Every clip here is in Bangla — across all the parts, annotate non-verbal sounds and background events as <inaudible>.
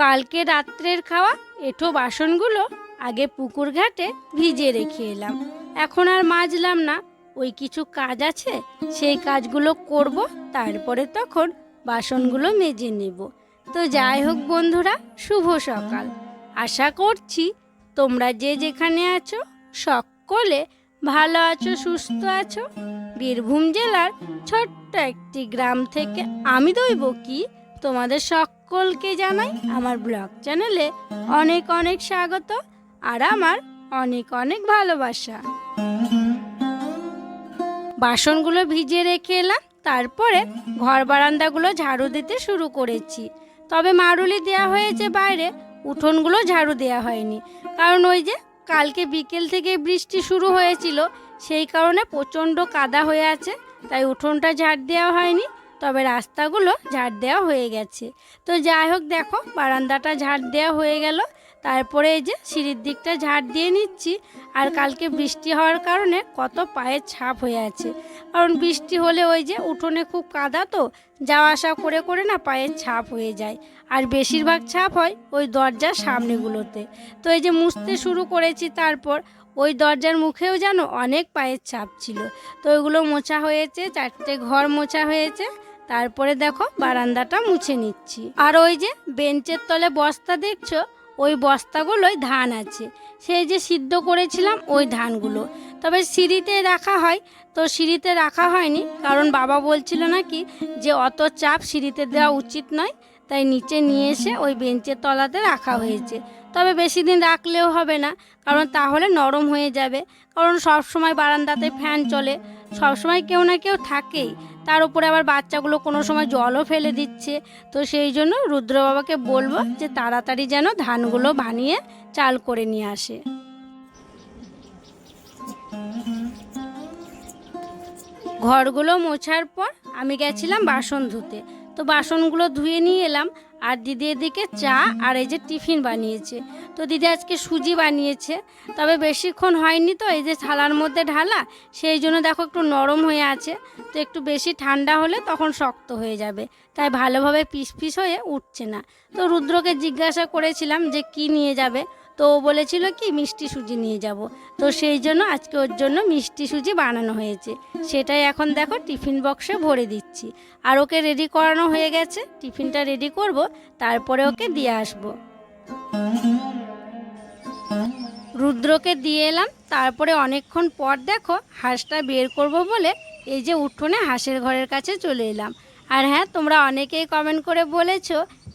কালকে রাত্রের খাওয়া, এঁঠো বাসনগুলো আগে পুকুর ঘাটে ভিজে রেখে এলাম। এখন আর মাজলাম না। ওই কিছু কাজ আছে, সেই কাজগুলো করব, তারপরে তখন বাসনগুলো মেজে নেব। তো যাই হোক বন্ধুরা শুভ সকাল। আশা করছি তোমরা যে যেখানে আছো সকলে ভালো আছো সুস্থ আছো। বীরভূম জেলার ছোট্ট একটি গ্রাম থেকে আমি দইব কি তোমাদের সকলকে জানাই আমার ব্লগ চ্যানেলে অনেক অনেক স্বাগত আর আমার অনেক অনেক ভালোবাসা। বাসনগুলো ভিজিয়ে রেখে এলাম। তারপরে ঘর বারান্দাগুলো ঝাড়ু দিতে শুরু করেছি। তবে মারুলি দেওয়া হয়েছে বাইরে, উঠোনগুলো ঝাড়ু দেওয়া হয়নি। কারণ ওই যে কালকে বিকেল থেকে বৃষ্টি শুরু হয়েছিল, সেই কারণে প্রচণ্ড কাদা হয়ে আছে, তাই উঠোনটা ঝাড় দেওয়া হয়নি, তবে রাস্তাগুলো ঝাড় দেওয়া হয়ে গেছে। তো যাই হোক দেখো, বারান্দাটা ঝাড় দেওয়া হয়ে গেল তারপরে এই যে সিঁড়ির দিকটা ঝাড় দিয়ে নিচ্ছি আর কালকে বৃষ্টি হওয়ার কারণে কত পায়ের ছাপ হয়ে আছে। কারণ বৃষ্টি হলে ওই যে উঠোনে খুব কাদা তো, যাওয়া আসা করে করে না পায়ের ছাপ হয়ে যায়। আর বেশিরভাগ ছাপ হয় ওই দরজার সামনেগুলোতে। তো এই যে মুছতে শুরু করেছি তারপর ওই দরজার মুখেও যেন অনেক পায়ের ছাপ ছিল। তো ওইগুলো মোছা হয়েছে, চারটে ঘর মোছা হয়েছে। তারপরে দেখো বারান্দাটা মুছে নিচ্ছি। আর ওই যে বেঞ্চের তলে বস্তা দেখছ ওই বস্তাগুলোই ধান আছে। সেই যে সিদ্ধ করেছিলাম ওই ধানগুলো। তবে সিঁড়িতে রাখা হয়, তো সিঁড়িতে রাখা হয়নি। কারণ বাবা বলছিল নাকি যে অত চাপ সিঁড়িতে দেওয়া উচিত নয়, তাই নিচে নিয়ে এসে ওই বেঞ্চের তলাতে রাখা হয়েছে। তবে বেশি দিন রাখলেও হবে না, কারণ তাহলে নরম হয়ে যাবে। কারণ সব সময় বারান্দাতে ফ্যান চলে সব সময় কেউ না কেউ থাকেই। তার উপরে আবার বাচ্চাগুলো কোনো সময় জলও ফেলে দিচ্ছে। তো সেই জন্য রুদ্র বাবাকে বলব যে তাড়াতাড়ি যেন ধানগুলো বানিয়ে চাল করে নিয়ে আসে। ঘরগুলো মোছার পর আমি গেছিলাম বাসন ধুতে। তো বাসনগুলো ধুয়ে নিয়ে এলাম। আর দিদি এদিকে চা আর এই যে টিফিন বানিয়েছে। তো দিদি আজকে সুজি বানিয়েছে। তবে বেশিক্ষণ হয়নি তো, এই যে থালার মধ্যে ঢালা, সেই জন্য দেখো একটু নরম হয়ে আছে। তো একটু বেশি ঠান্ডা হলে তখন শক্ত হয়ে যাবে। তাই ভালোভাবে পিস পিস হয়ে উঠছে না। তো রুদ্রকে জিজ্ঞাসা করেছিলাম যে কি নিয়ে যাবে। তো ও বলেছিল কি, মিষ্টি সুজি নিয়ে যাব। তো সেই জন্য আজকে ওর জন্য মিষ্টি সুজি বানানো হয়েছে। সেটাই এখন দেখো টিফিন বক্সে ভরে দিচ্ছি। আর ওকে রেডি করানো হয়ে গেছে। টিফিনটা রেডি করব, তারপরে ওকে দিয়ে আসব। রুদ্রকে দিয়ে এলাম। তারপরে অনেকক্ষণ পর দেখো হাঁসটা বের করব বলে এই যে উঠোনে হাঁসের ঘরের কাছে চলে এলাম। আর হ্যাঁ তোমরা অনেকেই কমেন্ট করে বলেছ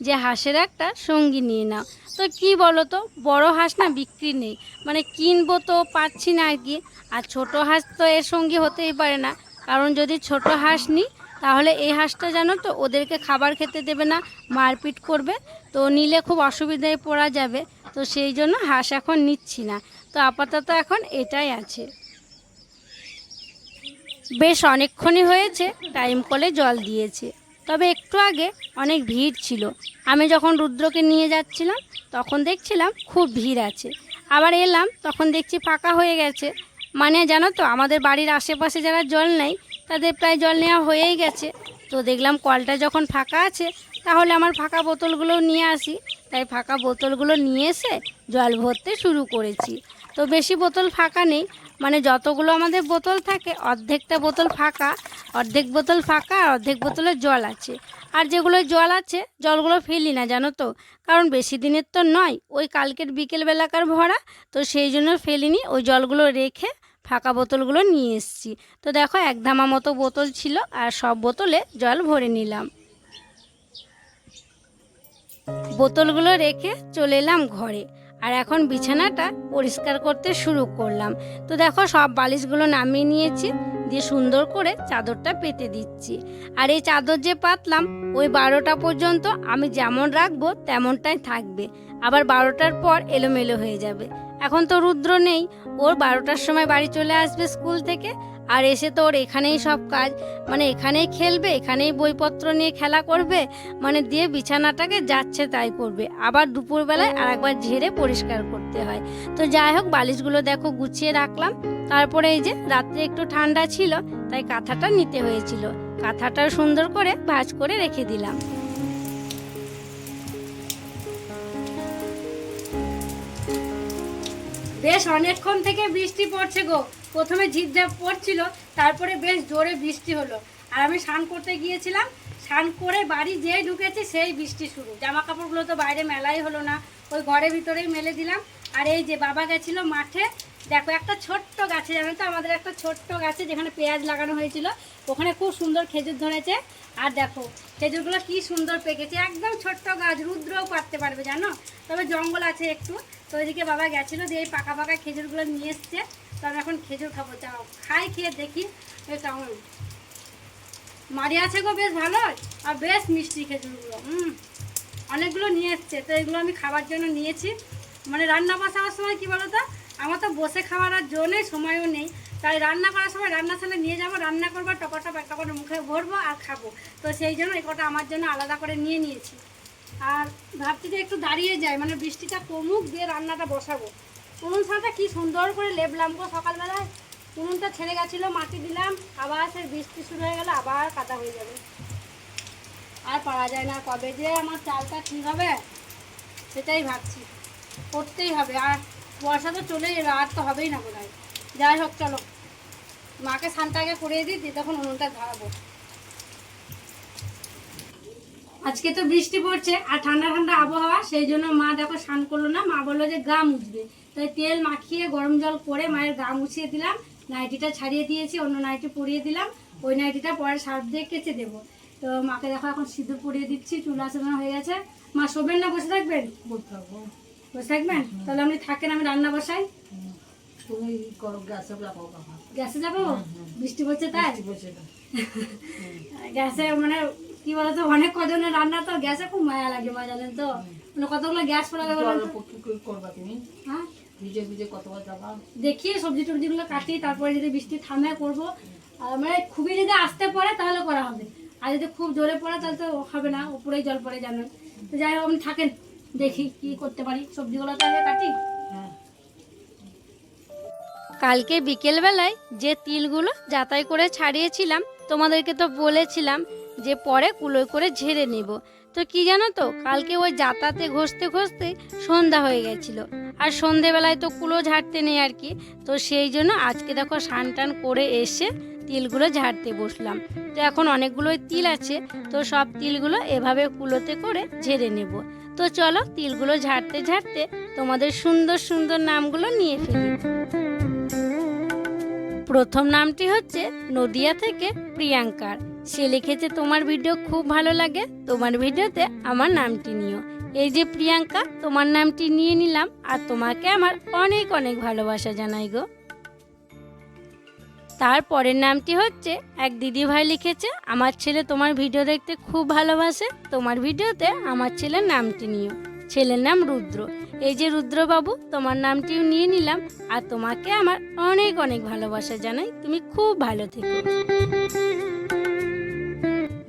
যে হাঁসের একটা সঙ্গী নিয়ে নাও। তো কি বলো তো বড় হাঁস না বিক্রি নেই। মানে কিনবো তো পাচ্ছি না আর কি। আর ছোট হাঁস তো এর সঙ্গী হতেই পারে না। কারণ যদি ছোট হাঁস নিই তাহলে এই হাঁসটা জানো তো ওদেরকে খাবার খেতে দেবে না, মারপিট করবে। তো নিলে খুব অসুবিধায় পড়া যাবে। তো সেই জন্য হাঁস এখন নিচ্ছি না। তো আপাতত এখন এটাই আছে। বেশ অনেকক্ষণই হয়েছে টাইম কলে জল দিয়েছে। তবে একটু আগে অনেক ভিড় ছিল। আমি যখন রুদ্রকে নিয়ে যাচ্ছিলাম, তখন দেখছিলাম খুব ভিড় আছে। আবার এলাম, তখন দেখছি ফাঁকা হয়ে গেছে। মানে জানো তো, আমাদের বাড়ির আশেপাশে যারা জল নেয় তাদের প্রায় জল নেওয়া হয়েই গেছে। তো দেখলাম কলটা যখন ফাঁকা আছে, তাহলে আমার ফাঁকা বোতলগুলো নিয়ে আসি। তাই ফাঁকা বোতলগুলো নিয়ে এসে জল ভরতে শুরু করেছি। তো বেশি বোতল ফাঁকা নেই। মানে যতগুলো আমাদের বোতল থাকে, অর্ধেকটা বোতল ফাঁকা। অর্ধেক বোতল ফাঁকা আর অর্ধেক বোতলে জল আছে। আর যেগুলো জল আছে, জলগুলো ফেলি না, জানো তো? কারণ বেশি দিনের তো নয়, ওই কালকের বিকেলবেলাকার ভরা, তো সেই জন্য ফেলিনি, ওই জলগুলো রেখে ফাঁকা বোতলগুলো নিয়ে এসেছি। তো দেখো, এক ধামা মতো বোতল ছিল, আর সব বোতলে জল ভরে নিলাম। বোতলগুলো রেখে চলে এলাম ঘরে, আর এখন বিছানাটা পরিষ্কার করতে শুরু করলাম। তো দেখো, সব বালিশগুলো নামিয়ে নিয়েছি দিয়ে সুন্দর করে চাদরটা পেতে দিচ্ছি। আর এই চাদর যে পাতলাম, ওই বারোটা পর্যন্ত আমি যেমন রাখব তেমনটাই থাকবে। আবার বারোটার পর এলোমেলো হয়ে যাবে। এখন তো রুদ্র নেই, ওর বারোটার সময় বাড়ি চলে আসবে স্কুল থেকে আর এসে তো ওর এখানেই সব কাজ মানে এখানেই খেলবে, এখানেই বইপত্র নিয়ে খেলা করবে মানে দিয়ে বিছানাটাকে যাচ্ছে তাই করবে। আবার দুপুরবেলায় আর একবার ঝেড়ে পরিষ্কার করতে হয়। তো যাই হোক, বালিশগুলো দেখো গুছিয়ে রাখলাম। তারপরে এই যে রাত্রে একটু ঠান্ডা ছিল, তাই কাঁথাটা নিতে হয়েছিল। কাঁথাটা সুন্দর করে ভাঁজ করে রেখে দিলাম। বেশ, অনেকক্ষণ থেকে বৃষ্টি পড়ছে গো। প্রথমে ঝিপঝাপ পড়ছিল, তারপরে বেশ জোরে বৃষ্টি হলো। আর আমি স্নান করতে গিয়েছিলাম, স্নান করে বাড়ি যেই ঢুকেছি সেই বৃষ্টি শুরু। জামা কাপড়গুলো তো বাইরে মেলাই হলো না, ওই ঘরের ভিতরেই মেলে দিলাম। আর এই যে বাবা গেছিল মাঠে, দেখো একটা ছোট্ট গাছে, জানো তো আমাদের একটা ছোট্ট গাছে যেখানে পেঁয়াজ লাগানো হয়েছিল, ওখানে খুব সুন্দর খেজুর ধরেছে। আর দেখো, খেজুরগুলো কি সুন্দর পেকেছে, একদম ছোট্ট গাছ, রুদ্রও পারতে পারবে, জানো? তবে জঙ্গল আছে একটু, তো ওইদিকে বাবা গেছিল, দিয়ে এই পাকা পাকা খেজুরগুলো নিয়ে এসছে। তো আমি এখন খেজুর খাব চাও খাই, খেয়ে দেখি। কেমন মারি আছে গো, বেশ ভালো। আর বেশ মিষ্টি খেজুরগুলো, হুম। অনেকগুলো নিয়ে এসছে, তো এগুলো আমি খাবার জন্য নিয়েছি। মানে রান্না বসাবার সময় কি বলো তো, আমার তো বসে খাওয়ার আর জো সময়ও নেই। তাই রান্না করার সময় রান্নার সাথে নিয়ে যাব, রান্না করব টপা টপ একটা করে মুখে ভরবো আর খাব। তো সেই জন্য এই কটা আমার জন্য আলাদা করে নিয়ে নিয়েছি। আর ভাবছি যে একটু দাঁড়িয়ে যায় মানে বৃষ্টিটা কমুক, দিয়ে রান্নাটা বসাবো। উনুন ছাড়টা কি সুন্দর করে লেবলাম গো সকালবেলায়। উনুনটা ছেড়ে গেছিল, মাটি দিলাম, আবার সে বৃষ্টি শুরু হয়ে গেল, আবার কাদা হয়ে যাবে। আর পারা যায় না, কবে যে আমার চালটা ঠিক হবে, সেটাই ভাবছি। করতেই হবে, আর বর্ষা তো চলেই এলো, আর তো হবেই না বোধ হয় যাই হোক, চলো। মাকে স্নানটা আগে করিয়ে দিই, দিয়ে তখন উনুনটা ধরাবো। আজকে তো বৃষ্টি পড়ছে, আর ঠান্ডা ঠান্ডা আবহাওয়া, সেই জন্য মা দেখো স্নান করল না, মা বলল যে গা মুছবে। তাই তেল মাখিয়ে গরম জল করে মায়ের গা মুছিয়ে দিলাম। নাইটিটা ছাড়িয়ে দিয়েছি অন্য নাইটি পরিয়ে দিলাম। ওই নাইটিটা পরে সার্ফ দিয়ে কেচে দেবো। তো মাকে দেখো এখন সিঁদুর পরিয়ে দিচ্ছি চুল আসানো হয়ে গেছে। মা শোবেন না বসে থাকবেন? বসে থাকবেন? তাহলে আপনি থাকেন আমি রান্না বসাই। তুমি করো গ্যাসে যাব? বৃষ্টি পড়ছে তাই? <laughs> গ্যাসে মানে কি বলতো অনেক কজনের রান্না তো গ্যাসে খুব মায়া লাগে মা জানেন তো? মানে কতগুলো গ্যাস করবা তুমি? হ্যাঁ? ভিজে ভিজে কতবার যাবা? দেখি সবজি টবজিগুলো কাটি তারপরে যদি বৃষ্টি থামে করব। মানে খুবই যদি আসতে পড়ে তাহলে করা হবে। আর যদি খুব জোরে পড়ে তাহলে তো হবে না উপরেই জল পড়ে জানেন তো যাই হোক আপনি থাকেন দেখি কি করতে পারি। সবজিগুলো তো আগে কাটি। হ্যাঁ। কালকে বিকেলবেলায় যে তিলগুলো যাতাই করে ছাড়িয়েছিলাম তোমাদেরকে তো বলেছিলাম যে পরে কুলোয় করে ঝেড়ে নেব। তো কি জানো তো, কালকে ওই যাতাতে ঘষতে ঘষতে সন্ধ্যা হয়ে গেছিল। আর সন্ধেবেলায় তো কুলো ঝাড়তে নেই আর কি, তো সেই জন্য আজকে দেখো স্নান টান করে এসে তিলগুলো ঝাড়তে বসলাম। তো এখন অনেকগুলোই তিল আছে, তো সব তিলগুলো এভাবে কুলোতে করে ঝেড়ে নেব। তো চলো তিলগুলো ঝাড়তে ঝাড়তে তোমাদের সুন্দর সুন্দর নামগুলো নিয়ে ফেলি। প্রথম নামটি হচ্ছে নদিয়া থেকে প্রিয়াঙ্কার। সে লিখেছে, তোমার ভিডিও খুব ভালো লাগে, তোমার ভিডিওতে আমার নামটি নিও। এই যে প্রিয়াঙ্কা, তোমার নামটি নিয়ে নিলাম, আর তোমাকে আমার অনেক অনেক ভালোবাসা জানাই গো। তার পরের নামটি হচ্ছে, এক দিদি ভাই লিখেছে, আমার ছেলে তোমার ভিডিও দেখতে খুব ভালোবাসে, তোমার ভিডিওতে আমার ছেলের নামটি নিও। ছেলের নাম রুদ্র। এই যে রুদ্রবাবু, তোমার নামটিও নিয়ে নিলাম, আর তোমাকে আমার অনেক অনেক ভালোবাসা জানাই। তুমি খুব ভালো থেকো।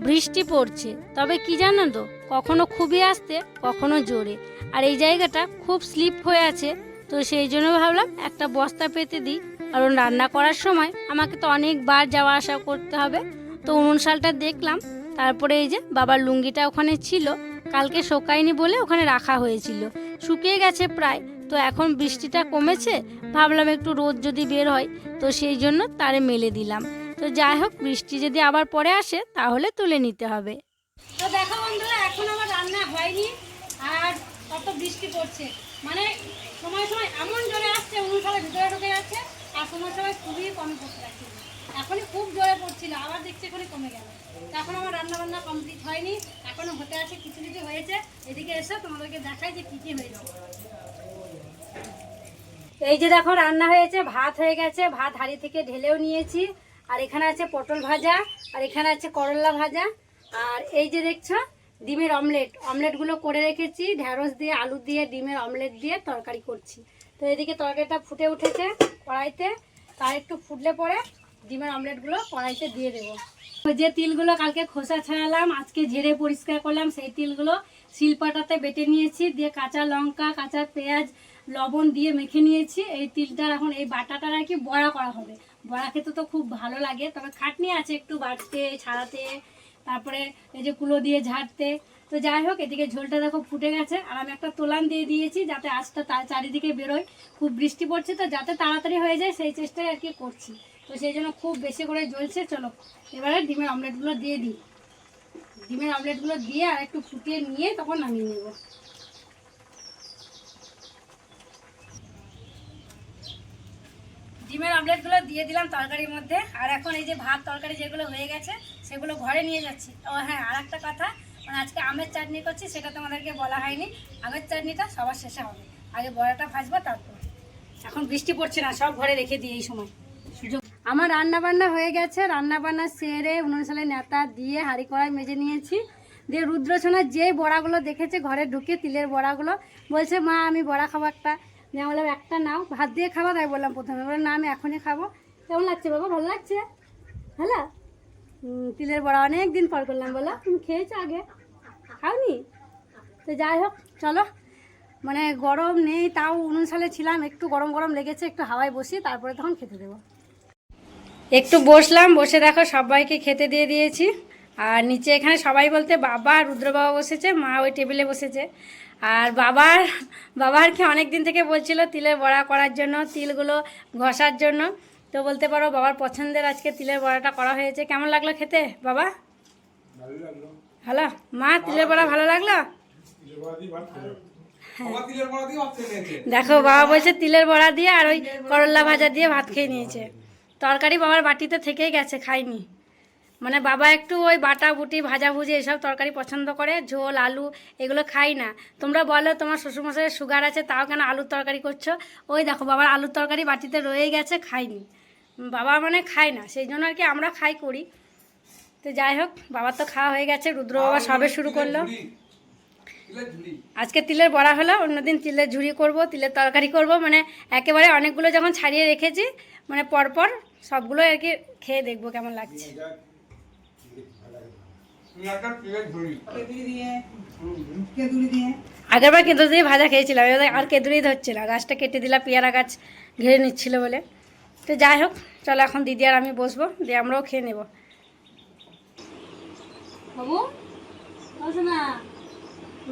বৃষ্টি পড়ছে, তবে কি জানো তো, কখনো খুবই আসতে, কখনো জোরে। আর এই জায়গাটা খুব স্লিপ হয়ে আছে, তো সেই জন্য ভাবলাম একটা বস্তা পেতে দিই। কারণ রান্না করার সময় আমাকে তো অনেকবার যাওয়া আসা করতে হবে। তো উনুন শালটা দেখলাম, তারপরে এই যে বাবার লুঙ্গিটা ওখানে ছিল কালকে শোকায়নি বলে ওখানে রাখা হয়েছিল। শুকিয়ে গেছে প্রায়। তো এখন বৃষ্টিটা কমেছে, ভাবলাম একটু রোদ যদি বের হয়, তো সেই জন্য তারে মেলে দিলাম। তো যাই হোক, বৃষ্টি যদি আবার পরে আসে, তাহলে তুলে নিতে হবে। তো দেখো বন্ধুরা, এখন আমার রান্না হয়নি, আর কত বৃষ্টি পড়ছে। মানে সময় সময় এমন জোরে আসছে অনুষ্ঠানের ভিতরে ঢুকে যাচ্ছে, আর সময় সময় খুবই কম পড়তে এখনই খুব জোরে পড়ছিল, আবার দেখছি এখনই কমে গেল। এখন আমার রান্না বান্না কমপ্লিট হয়নি এখনও হতে আছে, কিছু কিছু হয়েছে। এদিকে এসে, তোমাদেরকে দেখাই যে কী কী হয়েছে। এই যে দেখো, রান্না হয়েছে, ভাত হয়ে গেছে, ভাত হাড়ি থেকে ঢেলেও নিয়েছি। আর এখানে আছে পটল ভাজা, আর এখানে আছে করলা ভাজা। আর এই যে দেখছ, ডিমের অমলেট। অমলেটগুলো করে রেখেছি ঢ্যাঁড়স দিয়ে, আলু দিয়ে, ডিমের অমলেট দিয়ে তরকারি করছি। তো এদিকে তরকারিটা ফুটে উঠেছে কড়াইতে, তার একটু ফুটলে পরে ডিমের অমলেটগুলো কড়াইতে দিয়ে দেবো। যে তিলগুলো কালকে খোসা ছাড়ালাম, আজকে ঝেড়ে পরিষ্কার করলাম, সেই তিলগুলো শিলপাটাতে বেটে নিয়েছি, দিয়ে কাঁচা লঙ্কা, কাঁচা পেঁয়াজ, লবণ দিয়ে মেখে নিয়েছি। এই তিলটার এখন এই বাটাটার আর কি বড়া করা হবে। বড়া খেতে তো খুব ভালো লাগে, তবে খাটনি আছে একটু বাটতে ছাড়াতে, তারপরে এই যে কুলো দিয়ে ঝাড়তে। তো যাই হোক, এদিকে ঝোলটা দেখো ফুটে গেছে, আর আমি একটা তোলান দিয়ে দিয়েছি যাতে আঁচটা তা- চারিদিকে বেরোয়। খুব বৃষ্টি পড়ছে তো যাতে তাড়াতাড়ি হয়ে যায়, সেই চেষ্টাই আর কি করছি। তো সেই জন্য খুব বেশি করে জ্বলছে, চলো। এবারে ডিমের অমলেটগুলো দিয়ে দিই। ডিমের অমলেটগুলো দিয়ে আর একটু ফুটিয়ে নিয়ে তখন নামিয়ে নেব। ডিমের অমলেটগুলো দিয়ে দিলাম তরকারির মধ্যে। আর এখন এই যে ভাত তরকারি যেগুলো হয়ে গেছে, সেগুলো ঘরে নিয়ে যাচ্ছি। ও হ্যাঁ আর একটা কথা মানে আজকে আমের চাটনি করছি, সেটা তোমাদেরকে বলা হয়নি। আমের চাটনিটা সবার শেষে হবে। আগে বড়াটা ভাজবো, তারপর। এখন বৃষ্টি পড়ছে না, সব ঘরে রেখে দিই এই সময়। আমার রান্না বান্না হয়ে গেছে। রান্না বান্না সেরে উনুন সালে নেতা দিয়ে হাঁড়ি কড়াই মেজে নিয়েছি। দিয়ে রুদ্রসোনা যে বড়াগুলো দেখেছে, ঘরে ঢুকে তিলের বড়াগুলো, বলছে, মা, আমি বড়া খাব একটা। নিয়ে বললাম, একটা নাও, ভাত দিয়ে খাব? তাই বললাম প্রথমে। বললাম, না, আমি এখনই খাব। কেমন লাগছে বাবা? ভালো লাগছে? হ্যালো? তিলের বড়া অনেক দিন পর করলাম। বলো তুমি খেয়েছো আগে? খাওনি? তো যাই হোক, চলো। মানে গরম নেই, তাও উনুন সালে ছিলাম, একটু গরম গরম লেগেছে, একটু হাওয়ায় বসি, তারপরে তখন খেতে দেবো। একটু বসলাম, বসে দেখো সবাইকে খেতে দিয়ে দিয়েছি। আর নিচে এখানে সবাই বলতে বাবা রুদ্র বাবা বসেছে, মা ওই টেবিলে বসেছে। আর বাবার বাবার কি অনেক দিন থেকে বলছিল তিলের বড়া করার জন্য, তিলগুলো ঘষার জন্য। তো বলতে পারো বাবার পছন্দের আজকে তিলের বড়াটা করা হয়েছে। কেমন লাগল খেতে বাবা? ভালো? মা, তিলের বড়া ভালো লাগল? দেখো বাবা বলছে তিলের বড়া দিয়ে আর ওই করলা ভাজা দিয়ে ভাত খেয়ে নিয়েছে। তরকারি বাবার বাটিতে থেকেই গেছে খাইনি। মানে বাবা একটু ওই বাটা বুটি ভাজা ভুজি এসব তরকারি পছন্দ করে ঝোল আলু এগুলো খাই না। তোমরা বলো তোমার শ্বশুরমশাইয়ের সুগার আছে তাও কেন আলুর তরকারি করছ? ওই দেখো বাবার আলুর তরকারি বাটিতে রয়েই গেছে খাইনি। বাবা মানে খায় না সেই জন্য আর কি আমরা খাই করি। তো যাই হোক বাবার তো খাওয়া হয়ে গেছে রুদ্র বাবা সবে শুরু করল। আজকে তিলের বড়া হলো অন্যদিন তিলের ঝুড়ি করব তিলের তরকারি করব মানে একেবারে অনেকগুলো যখন ছাড়িয়ে রেখেছি মানে পরপর সবগুলো আর কি খেয়ে দেখব কেমন লাগছে। আগেরবার কেঁদু দিয়ে ভাজা খেয়েছিলাম আর কেঁদুরি ধরছিল গাছটা কেটে দিলাম পেয়ারা গাছ ঘিরে নিচ্ছিল বলে। তো যাই হোক, চলো এখন দিদি আর আমি বসবো, দিয়ে আমরাও খেয়ে নেব। না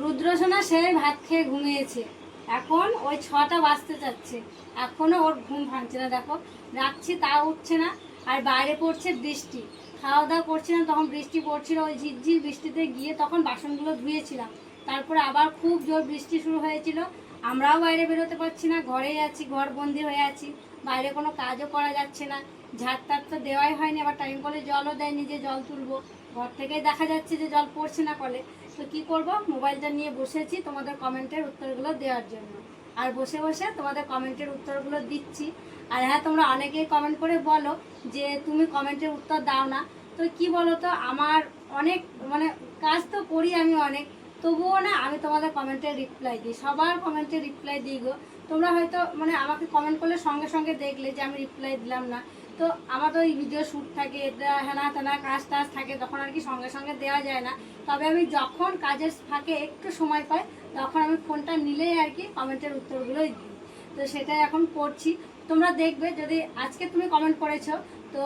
রুদ্রসোনা সে ভাত খেয়ে ঘুমিয়েছে। এখন ওই ছটা বাজতে যাচ্ছে। এখনও ওর ঘুম ভাঙছে না, দেখো। রাখছি তা উঠছে না। আর বাইরে পড়ছে বৃষ্টি। খাওয়া দাওয়া করছি না, তখন বৃষ্টি পড়ছিল, ওই ঝিরঝির বৃষ্টিতে গিয়ে তখন বাসনগুলো ধুয়েছিলাম। তারপরে আবার খুব জোর বৃষ্টি শুরু হয়েছিল। আমরাও বাইরে বেরোতে পারছি না, ঘরেই আছি ঘর বন্দি হয়ে আছি। বাইরে কোনো কাজও করা যাচ্ছে না। ঝাড় টাড় তো দেওয়াই হয়নি, আবার টাইম কলে জলও দেয়নি যে জল তুলবো। ঘর থেকেই দেখা যাচ্ছে যে জল পড়ছে না কলে। তো কি করব? মোবাইলটা নিয়ে বসেছি তোমাদের কমেন্টের উত্তরগুলো দেওয়ার জন্য। আর বসে বসে তোমাদের কমেন্টের উত্তরগুলো দিচ্ছি। আর হ্যাঁ তোমরা অনেকেই কমেন্ট করে বলো যে তুমি কমেন্টের উত্তর দাও না। তো কি বলো তো আমার অনেক মানে কাজ তো করি আমি অনেক। তবুও না আমি তোমাদের কমেন্টে রিপ্লাই দিই। সবার কমেন্টে রিপ্লাই দিই গো। তোমরা হয়তো মানে আমাকে কমেন্ট করলে সঙ্গে সঙ্গে দেখলে যে আমি রিপ্লাই দিলাম না। তো আমার তো ওই ভিডিও শ্যুট থাকে হেনা তেনা কাজ টাজ থাকে, তখন আর কি সঙ্গে সঙ্গে দেওয়া যায় না। তবে আমি যখন কাজের ফাঁকে একটু সময় পাই, তখন আমি ফোনটা নিলেই আর কি কমেন্টের উত্তরগুলোই দিই। তো সেটাই এখন করছি। তোমরা দেখবে যদি আজকে তুমি কমেন্ট করেছ, তো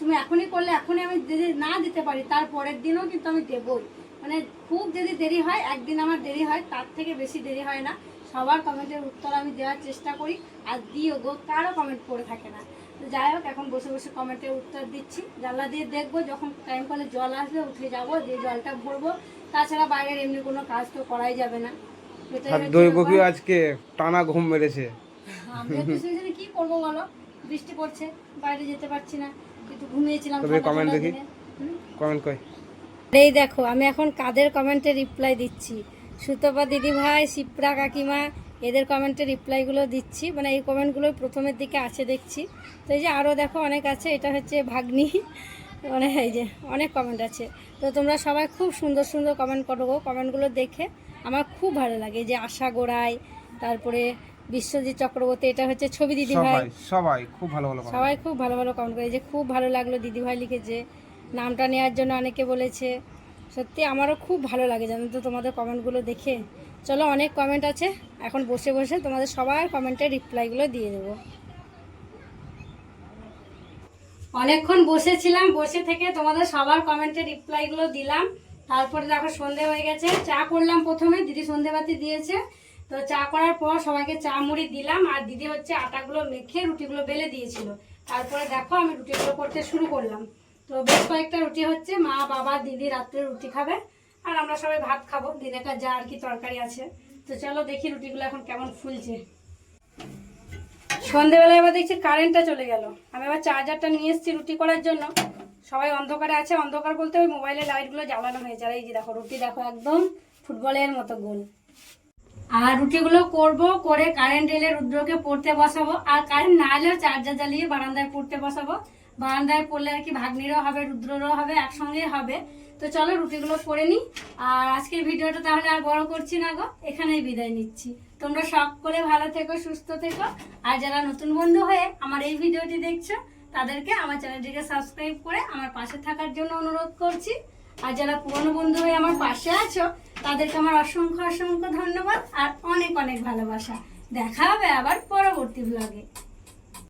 তুমি এখনই করলে, এখনই আমি যদি না দিতে পারি, তার পরের দিনও কিন্তু আমি দেবই। মানে খুব যদি দেরি হয়, একদিন আমার দেরি হয়, তার থেকে বেশি দেরি হয় না। সবার কমেন্টের উত্তর আমি দেওয়ার চেষ্টা করি, আর দিও গো, কারও কমেন্ট করে থাকে না। তো যাই হোক এখন বসে বসে কমেন্টের উত্তর দিচ্ছি। জানলা দিয়ে দেখব যখন টাইম কলে জল আসবে উঠে যাব যে জলটা ভরবো। তাছাড়া বাইরের এমনি কোনো কাজ তো করাই যাবে না। আজকে টানা ঘুম মেরেছে। জন্য কি করব বলো? বৃষ্টি পড়ছে বাইরে যেতে পারছি না। একটু ঘুমিয়েছিলাম দেখি। কমেন্ট কই? এই দেখো আমি এখন কাদের কমেন্টে রিপ্লাই দিচ্ছি? সুতপা দিদি ভাই শিপ্রা কাকিমা এদের কমেন্টে রিপ্লাইগুলো দিচ্ছি। মানে এই কমেন্টগুলো প্রথমের দিকে আছে দেখছি। তো এই যে আরও দেখো অনেক আছে এটা হচ্ছে ভাগ্নি। <laughs> মানে এই যে অনেক কমেন্ট আছে। তো তোমরা সবাই খুব সুন্দর সুন্দর কমেন্ট করো গো। কমেন্টগুলো দেখে আমার খুব ভালো লাগে। এই যে আশা গোড়াই তারপরে বিশ্বজিৎ চক্রবর্তী এটা হচ্ছে ছবি দিদি ভাই সবাই সবাই খুব ভালো ভালো সবাই খুব ভালো ভালো কমেন্ট করে। যে খুব ভালো লাগল দিদিভাই লিখেছে। নামটা নেওয়ার জন্য অনেকে বলেছে। সত্যি আমারও খুব ভালো লাগে জানো তো তোমাদের কমেন্টগুলো দেখে। চলো অনেক কমেন্ট আছে। এখন বসে বসে তোমাদের সবার কমেন্টের রিপ্লাইগুলো দিয়ে দেবো। অনেকক্ষণ বসেছিলাম, বসে থেকে তোমাদের সবার কমেন্টের রিপ্লাইগুলো দিলাম। তারপরে দেখো সন্ধে হয়ে গেছে। চা করলাম প্রথমে, দিদি সন্ধেবাতি দিয়েছে। তো চা করার পর সবাইকে চা মুড়ি দিলাম। আর দিদি হচ্ছে আটাগুলো মেখে রুটিগুলো বেলে দিয়েছিল। তারপরে দেখো আমি রুটিগুলো করতে শুরু করলাম। তো বেশ কয়েকটা রুটি হচ্ছে, মা, বাবা, দিদি রাত্রে রুটি খাবে। আর আমরা সবাই ভাত খাব দিনেকার যা আর কি তরকারি আছে। তো চলো দেখি রুটিগুলো এখন কেমন ফুলছে। সন্ধেবেলায় এবার দেখছি কারেন্টটা চলে গেল। আমি আবার চার্জারটা নিয়ে এসেছি রুটি করার জন্য। সবাই অন্ধকারে আছে, অন্ধকার বলতে ওই মোবাইলের লাইটগুলো জ্বালানো হয়েছে। আর এই যে দেখো, রুটি দেখো একদম ফুটবলের মতো গোল। আর রুটিগুলো করব, করে কারেন্ট এলে রুদ্রকে পড়তে বসাবো। আর কারেন্ট না এলেও চার্জার জ্বালিয়ে বারান্দায় পড়তে বসাবো। বারান্দায় পড়লে আর কি ভাগ্নিরও হবে, রুদ্ররও হবে একসঙ্গে হবে। তো চলো রুটিগুলো করে নিই। আর আজকের ভিডিওটা তাহলে আর বড় করছি না গো, এখানেই বিদায় নিচ্ছি। তোমরা করে ভালো থেকো, সুস্থ থেকো। আর যারা নতুন বন্ধু হয়ে আমার এই ভিডিওটি দেখছ, তাদেরকে আমার চ্যানেলটিকে সাবস্ক্রাইব করে আমার পাশে থাকার জন্য অনুরোধ করছি। আর যারা পুরনো বন্ধু হয়ে আমার পাশে আছো, তাদেরকে আমার অসংখ্য অসংখ্য ধন্যবাদ আর অনেক অনেক ভালোবাসা। দেখা হবে আবার পরবর্তী ব্লগে